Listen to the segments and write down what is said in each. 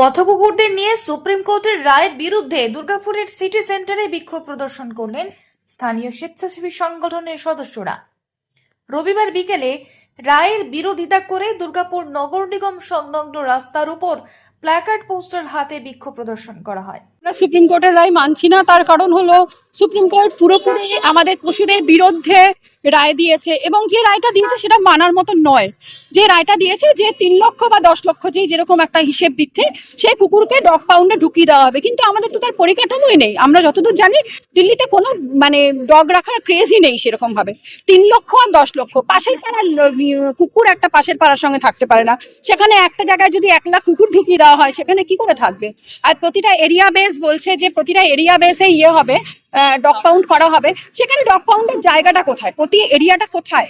পথকুকুরদের নিয়ে সুপ্রিম কোর্টের রায়ের বিরুদ্ধে দুর্গাপুরের সিটি সেন্টারে বিক্ষোভ প্রদর্শন করলেন স্থানীয় স্বেচ্ছাসেবী সংগঠনের সদস্যরা। রবিবার বিকেলে রায়ের বিরোধিতা করে দুর্গাপুর নগর নিগম সংলগ্ন রাস্তার উপর প্ল্যাকার্ড পোস্টার হাতে বিক্ষোভ প্রদর্শন করা হয়। সুপ্রিম কোর্টের রায় মানছি না, তার কারণ হলো সুপ্রিম কোর্ট পুরোপুরি আমাদের পশুদের বিরুদ্ধে রায় দিয়েছে এবং যে রায়টা দিয়েছে সেটা মানার মতো নয়। যে রায়টা দিয়েছে যে তিন লক্ষ বা দশ লক্ষ যে যেরকম একটা হিসেব দিচ্ছে, সেই কুকুরকে ডগ পাউন্ডে ঢুকিয়ে দেওয়া হবে। কিন্তু আমাদের তো তার পরিকাঠামোই নেই। আমরা যতদূর জানি, দিল্লিতে কোনো মানে ডগ রাখার ক্রেজই নেই সেরকম ভাবে তিন লক্ষ আর দশ লক্ষ। পাশের পাড়ার কুকুর একটা পাশের পাড়ার সঙ্গে থাকতে পারে না। সেখানে একটা জায়গায় যদি এক লাখ কুকুর ঢুকিয়ে দেওয়া হয়, সেখানে কি করে থাকবে? আর প্রতিটা এরিয়া বেস বলছে যে প্রতিটা এরিয়া বেসে ইয়ে হবে ডগ পাউন্ড করা হবে। সেখানে ডগ পাউন্ডের জায়গাটা কোথায়? প্রতি এরিয়াটা কোথায়?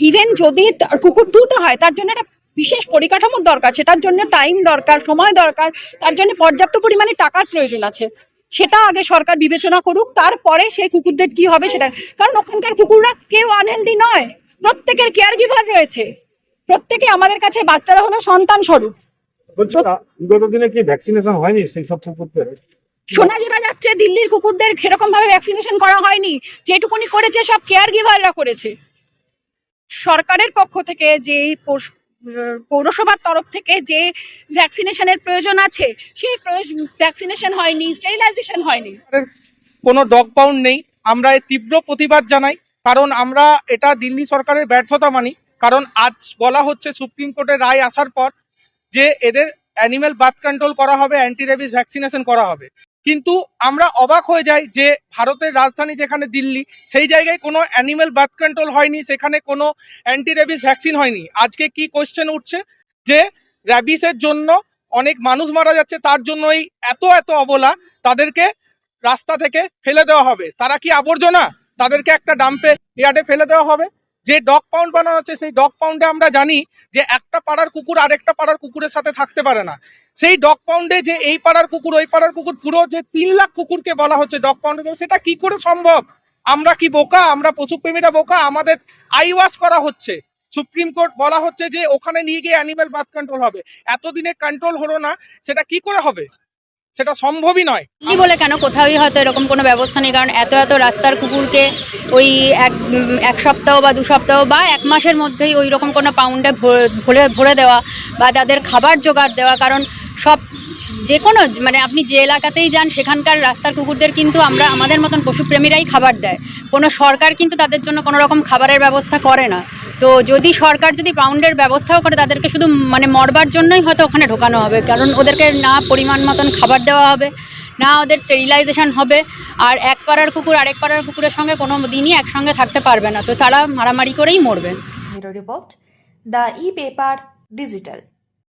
ইভেন যদি কুকুর তুলতে হয়, তার জন্য একটা বিশেষ পরিকাঠামোর দরকার। সেটার জন্য টাইম দরকার, সময় দরকার, তার জন্য পর্যাপ্ত পরিমাণে টাকার প্রয়োজন আছে। সেটা আগে সরকার বিবেচনা করুক, তারপরে সেই কুকুরদের কি হবে সেটা। কারণ ওখানকার কুকুররা কেউ আনহেলদি নয়। প্রত্যেকের কেয়ার গিভার রয়েছে। প্রত্যেকে আমাদের কাছে বাচ্চারা হলো সন্তান স্বরূপ বলছি আ- বিগত দিনে কি ভ্যাকসিনেশন হয়নি সেই সব কুকুরদের? শোনা যেটা যাচ্ছে দিল্লির কুকুরদের সেরকম ভাবে ভ্যাকসিনেশন করা হয়নি যেটুকুনি করেছে সব কেয়ার গিভাররা করেছে। সরকারের পক্ষ থেকে যে পৌরসভার তরফ থেকে যে ভ্যাকসিনেশনের প্রয়োজন আছে সেই ভ্যাকসিনেশন হয়নি স্টেরিলাইজেশন হয়নি। কোনো ডগ পাউন্ড নেই। আমরা এর তীব্র প্রতিবাদ জানাই কারণ আমরা এটা দিল্লি সরকারের ব্যর্থতা মানি। কারণ আজ বলা হচ্ছে সুপ্রিম কোর্টের রায় আসার পর যে এদের অ্যানিম্যাল বার্থ কন্ট্রোল করা হবে অ্যান্টি রেবিস ভ্যাকসিনেশন করা হবে। কিন্তু আমরা অবাক হয়ে যাই যে ভারতের রাজধানী যেখানে দিল্লি, সেই জায়গায় কোনো অ্যানিম্যাল বার্থ কন্ট্রোল হয়নি, সেখানে কোনো অ্যান্টি রেবিস ভ্যাকসিন হয়নি। আজকে কি কোশ্চেন উঠছে? যে র্যাবিসের জন্য অনেক মানুষ মারা যাচ্ছে, তার জন্য এই এত এত অবলা, তাদেরকে রাস্তা থেকে ফেলে দেওয়া হবে। তারা কি আবর্জনা? তাদেরকে একটা ডাম্পে ইয়ার্ডে ফেলে দেওয়া হবে? যে ডগ পাউন্ড বানানো হচ্ছে সেই ডগ পাউন্ডে আমরা জানি যে একটা পাড়ার কুকুর আরেকটা পাড়ার কুকুরের সাথে থাকতে পারে না। সেই ডগ পাউন্ডে যে এই পাড়ার কুকুর, ওই পাড়ার কুকুর পুরো যে তিন লাখ কুকুরকে বলা হচ্ছে ডগ পাউন্ডে সেটা কি করে সম্ভব? আমরা কি বোকা? আমরা পশুপ্রেমীরা বোকা? আমাদের আই ওয়াশ করা হচ্ছে। সুপ্রিম কোর্ট বলা হচ্ছে যে ওখানে নিয়ে গিয়ে অ্যানিমেল বার্থ কন্ট্রোল হবে। এতদিনে কন্ট্রোল হলো না, সেটা কি করে হবে? সেটা সম্ভবই নয়। বলে কেন? কোথাওই হয়তো এরকম কোনো ব্যবস্থা নেই, কারণ এত এত রাস্তার কুকুরকে ওই এক এক সপ্তাহ বা দু সপ্তাহ বা এক মাসের মধ্যেই ওই রকম কোনো পাউন্ডে ভরে ভরে দেওয়া বা তাদের খাবার জোগাড় দেওয়া, কারণ সব যে কোনো মানে আপনি যে এলাকাতেই যান, সেখানকার রাস্তার কুকুরদের কিন্তু আমরা, আমাদের মতন পশুপ্রেমীরাই খাবার দেয়। কোনো সরকার কিন্তু তাদের জন্য কোনো রকম খাবারের ব্যবস্থা করে না। তো যদি সরকার যদি পাউন্ডের ব্যবস্থাও করে, তাদেরকে শুধু মানে মরবার জন্যই হয়তো ওখানে ঢোকানো হবে। কারণ ওদেরকে না পরিমাণ মতন খাবার দেওয়া হবে, না ওদের স্টেরিলাইজেশন হবে। আর এক পাড়ার কুকুর, আরেক পাড়ার কুকুরের সঙ্গে কোনো দিনই একসঙ্গে থাকতে পারবে না। তো তারা মারামারি করেই মরবে। Report, the e paper digital.